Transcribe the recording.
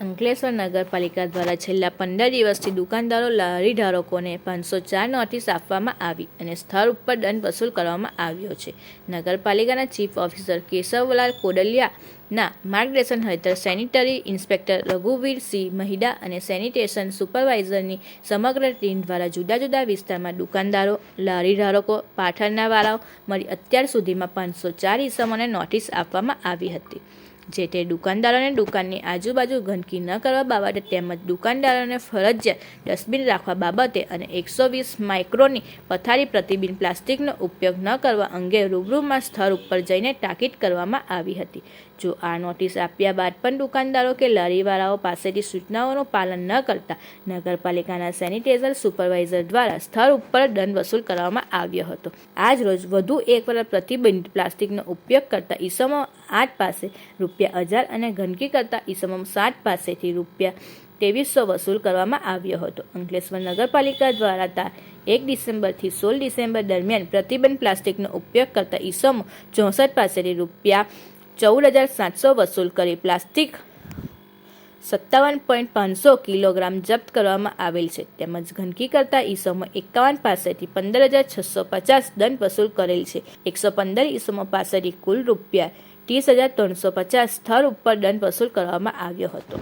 અંકલેશ્વર નગરપાલિકા દ્વારા છેલ્લા પંદર દિવસથી દુકાનદારો લારી ધારકોને પાંચસો ચાર નોટિસ આપવામાં આવી અને સ્થળ ઉપર દંડ વસૂલ કરવામાં આવ્યો છે. નગરપાલિકાના ચીફ ઓફિસર કેશવલાલ કોડલિયાના માર્ગદર્શન હેઠળ સેનિટરી ઇન્સ્પેક્ટર રઘુવીર સિંહ મહિડા અને સેનિટેશન સુપરવાઇઝરની સમગ્ર ટીમ દ્વારા જુદા જુદા વિસ્તારમાં દુકાનદારો લારી ધારકો પાઠરનાવાળાઓ મળી અત્યાર સુધીમાં પાંચસો ચાર ઇસમોને નોટિસ આપવામાં આવી હતી. જે તે દુકાનદારોને દુકાનની આજુબાજુ ગંદકી ન કરવા બાબતે તેમજ દુકાનદારોને ફરજિયાત ડસ્ટબિન રાખવા બાબતે અને એકસો વીસ માઇક્રોની પથારી પ્રતિબિંબ પ્લાસ્ટિકનો ઉપયોગ ન કરવા અંગે રૂબરૂમાં સ્થળ ઉપર જઈને તાકીદ કરવામાં આવી હતી. જો આ નોટિસ આપ્યા બાદ પણ દુકાનદારો કે લારીવાળાઓ પાસેથી સૂચનાઓનું પાલન ન કરતા નગરપાલિકાના સેનિટાઇઝર સુપરવાઇઝર દ્વારા સ્થળ ઉપર દંડ વસૂલ કરવામાં આવ્યો હતો. આજ રોજ વધુ એકવાર પ્રતિબંધિત પ્લાસ્ટિકનો ઉપયોગ કરતા ઈસમો આઠ પાસે રૂપિયા હજાર અને ગંદકી કરતા ઈસમો સાત પાસેથી રૂપિયા ત્રેવીસો વસૂલ કરવામાં આવ્યો હતો. અંકલેશ્વર નગરપાલિકા દ્વારા તા એક ડિસેમ્બરથી સોળ ડિસેમ્બર દરમિયાન પ્રતિબંધ પ્લાસ્ટિકનો ઉપયોગ કરતા ઈસમો ચોસઠ પાસેથી રૂપિયા ચૌદ હજાર સાતસો વસૂલ કરી પ્લાસ્ટિક સત્તાવન પોઈન્ટ પાંચસો કિલોગ્રામ જપ્ત કરવામાં આવેલ છે. તેમજ ગંદકી કરતા ઈસમો એકાવન પાસેથી પંદર હજાર છસો પચાસ દંડ વસૂલ કરેલ છે. એકસો પંદર ઈસમો પાસેથી કુલ રૂપિયા ત્રીસ હજાર ત્રણસો પચાસ સ્થળ ઉપર દંડ વસૂલ કરવામાં આવ્યો હતો.